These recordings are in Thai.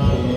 ครับ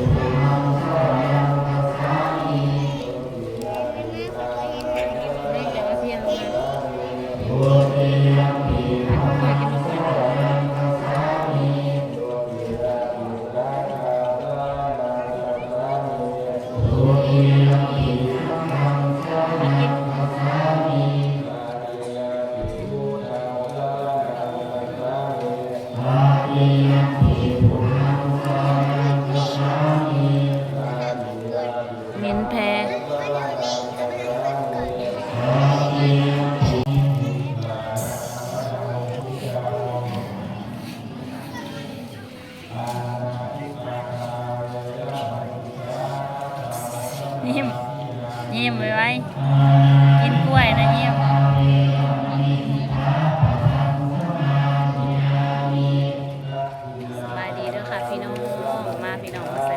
me know.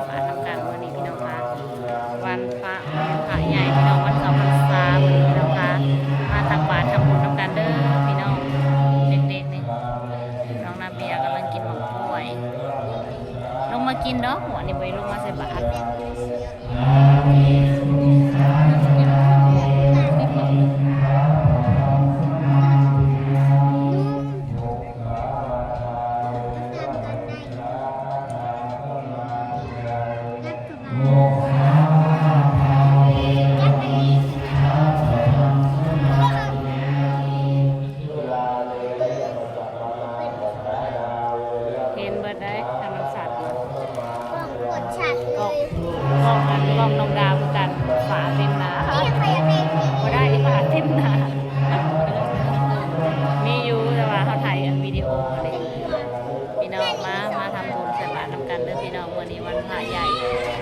น้องมา มาทำบุญใส่บาตรทำกันเด้อพี่น้องวันนี้วันพระใหญ่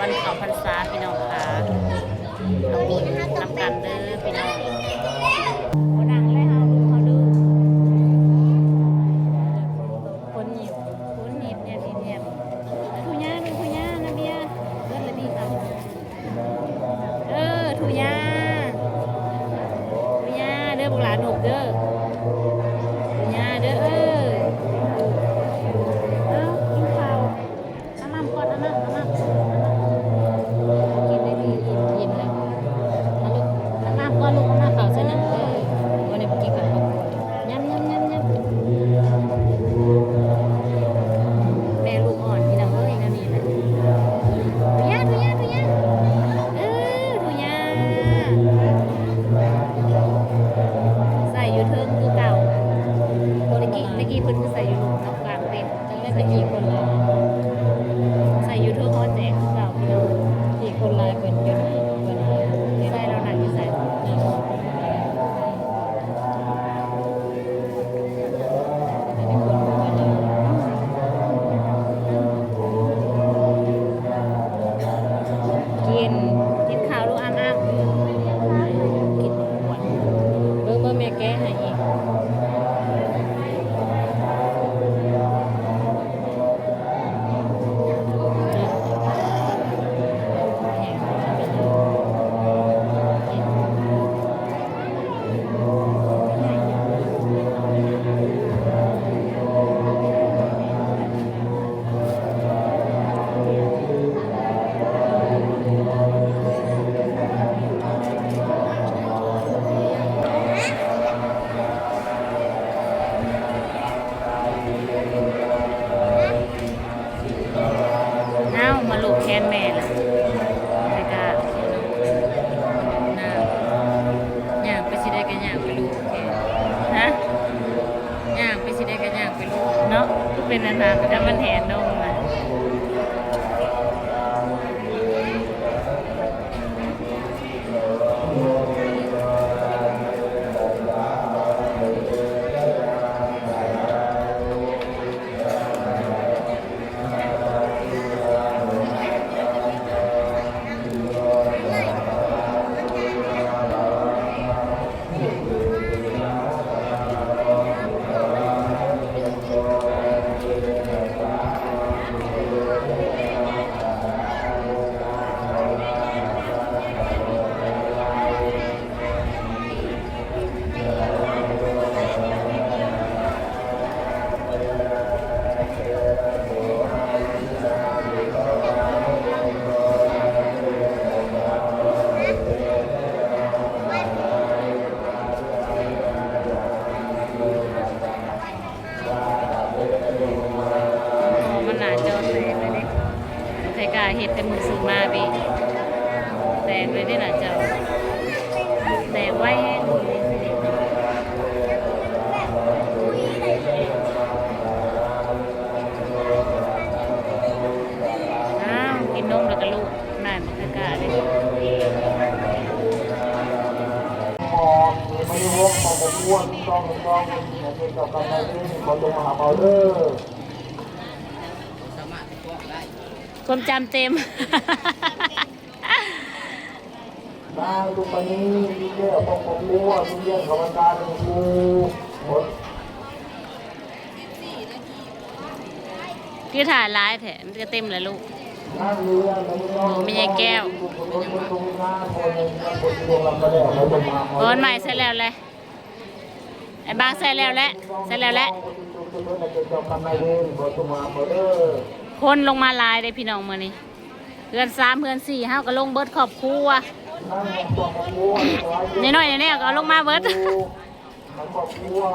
วันเขาพรรษาพี่น้องค่ะทำบุญทำกันเด้อพี่น้อง Manung เป็นนานแต่มันแหนลง ให้กาเฮ็ดแต่มือซื้อมาพี่แตกเลยได้หล่ะเจ้าแตกไว้แห้งเลยสิอ้าวกินนมแล้วก็ลูกนั่นให้กาได้มองมองผมอ้วนต้องต้องอย่าเป็นกับกันนะนี่ขอจงมาหาเอาเด้อ ความจำเต็ม นางตรงไปนี้มีเรื่องของผมอ้วนมีเรื่องของการเป็นครูหมดคือถ่ายร้ายแถมนจะเต็มเลยลูก นั่งเรือแล้วก็ต้องหนูไม่ใช่แก้วตรงหน้าคนหนึ่งคนดวงลำกระเดี่ยวเขาจะมาโอนใหม่เสร็จแล้วเลยไอ้บางเสร็จแล้วแหละเสร็จแล้วแหละเจ้ากรรมนายเวรขอจงมาเอเด้อ คนลงมาลายเลยพี่น้องมือนี้เพื่อนสามเพื่อนสี่ห้าก็ลงเบิร์ดขอบครัวนี่น้อยๆเนี่ยก็ลงมาเบิร์ดมันบอกว่า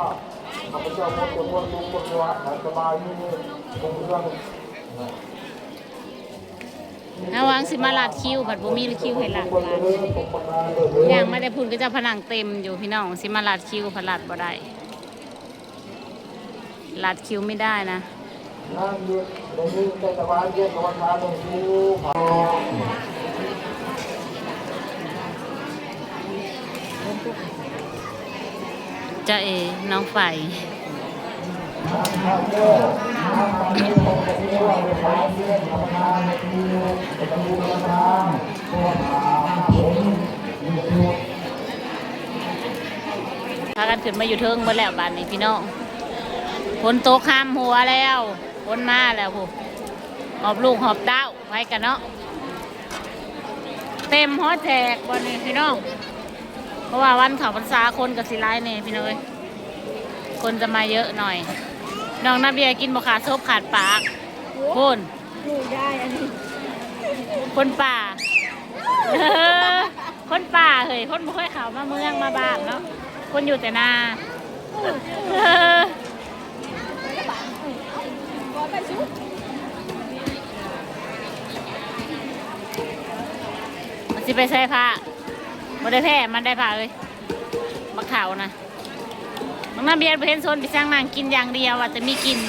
ข้าพเจ้าคนจะคนลุกคนว่าสบายยืดคงเรื่องระวังสิมาลาดคิวผัดบุมีคิวให้ลาดลาดเรื่องตกประการเลยอย่างไม่ได้พูนก็จะผนังเต็มอยู่พี่น้องสิมาลาดคิวผัดลาดบ่ได้ลาดคิวไม่ได้นะ นั่งเย็นในนี้ได้สบายเย็นกับวันทานหนึ่งคู่เจ้าเอน้องไฟข้าวเจ้าข้าวมันนี้คงจะมีว่าเป็นสายเย็นกับทานหนึ่งคู่จะมีวันทานตัวหาผมมีคู่พากันขึ้นมาอยู่เทิงมดแล้วบ้านนี้พี่น้องฝนตกข้ามหัวแล้ว ฝนมาแล้วผู้หอบลูกหอบเต้าไว้กันเนาะเต็มฮอแจกวันนี้พี่น้อง เพราะว่าวันเขาพรรษาคนกับสิร้ายเนี่ยพี่น้องเอ้ยคนจะมาเยอะหน่อย น้องนาเบียกินบขาดซบขาดปากคนดูได้อันนี้คนป่าเออคนป่าเฮ้ยคนบ่ค่อยเขามาเมืองมาบ้านเนาะคนอยู่แต่นาเออก็ไปชุบ มันสิไปใส่ผ้าบ่ได้แพ้มันได้ผ้าเลยมะขาวนะน้องน้ำเบียร์ไปเห็นโซนไปสร้างนางกินอย่างเดียวว่าจะมีกิน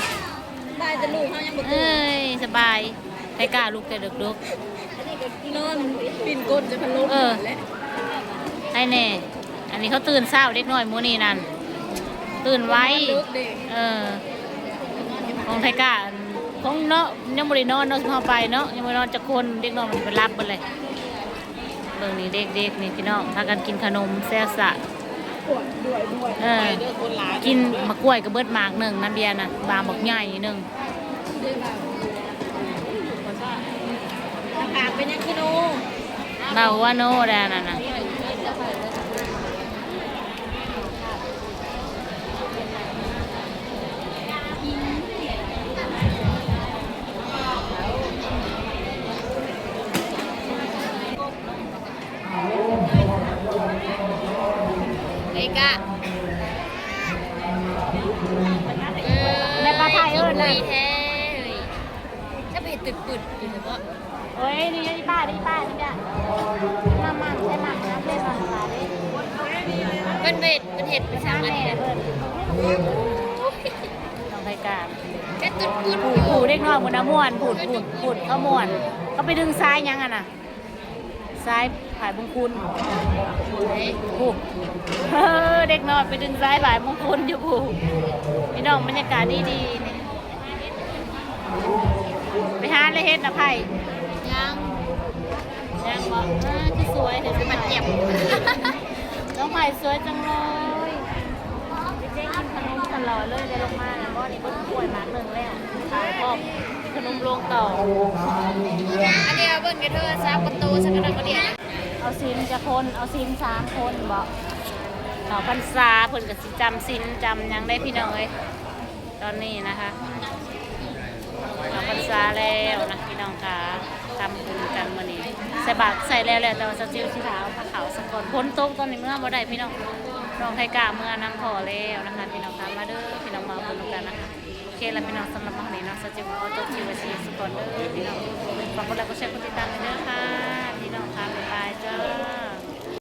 ได้แต่ลูกเขายังบ่เอ้ยสบายใครกล้าลูกแต่ดึกดึกอันนี้ก็นอนปิ่นก้นจะพันลมเออให้แน่ อันนี้เขาตื่นเศร้าเด็กน้อยหมูนี่นั่น ตื่นไว้ลูกเด็กเออ ของไทกาอันของเนาะยังบริโนอนเนาะเข้าไปเนาะยังบริโนอนจะคนเด็กน้อยมันไปรับมันเลยเบิ่งนี่เด็กๆนี่พี่น้องพากันกินขนมแซ่บสะปวดด้วยด้วยเออกินมะกล้วยกับเบิดหมากหนึ่งน้ำเบียร์น่ะบางบักใหญ่หนึ่งอากาศเป็นยังกิโลเบาว่าโน่แดนน่ะนะ เป็นเบ็ดเป็นเห็ดเป็นสังอันนี้เพิ่นน้องไทกาแค่ตึกปึดผูดผูดเด็กน้อยบนน้ำม่วนผูดผูดผูดเขาม่วนเขาไปดึงซ้ายยังอะน่ะซ้ายผายบุญคุณผูกเออเด็กน้อยไปดึงซ้ายผายบุญคุณอยู่ผูกพี่น้องบรรยากาศดีดีๆนี่ไปหาเลยเฮ็ดนะไผ่ยังยังบอกเออที่สวยเห็นไหมมันเจ็บ น้องไผ่สวยจังเลยเจ๊กินขนมตลอดเลยเดี๋ยวลงมาแล้วก็นี่ก็ป่วยมาหนึ่งแล้วขายพร้อมขนมลงต่ออันนี้เบิ่งกันเถอะซับประตูสักกระดังกระเดียเอาซินจะคนเอาซินสามคนบอกหนอพันษาเพิ่นกับสิจำซินจำหยังได้พี่น้องเอ้ยตอนนี้นะคะหนอพันษาแล้วนะพี่น้องค่ะทำบุญกันมื้อนี้ใส่บาตรใส่แล้วแหละแต่ว่าสจิวสีขาวผ้าขาวสกอนพ้นตกตอนนี้เมื่อบ่ได้พี่น้องน้องไทยกาเมื่อนำพอแล้วนะคะพี่น้องค่ะมาเด้อพี่น้องมาบุญกันนะคะโอเคแล้วพี่น้องสำหรับวันนี้เนาะสจิวขอจบชีวิตสกอนเด้อพี่น้องฝากกดไลค์กดแชร์กดติดตามกันด้อค่ะพี่น้องค่ะบ๊ายบายจ้า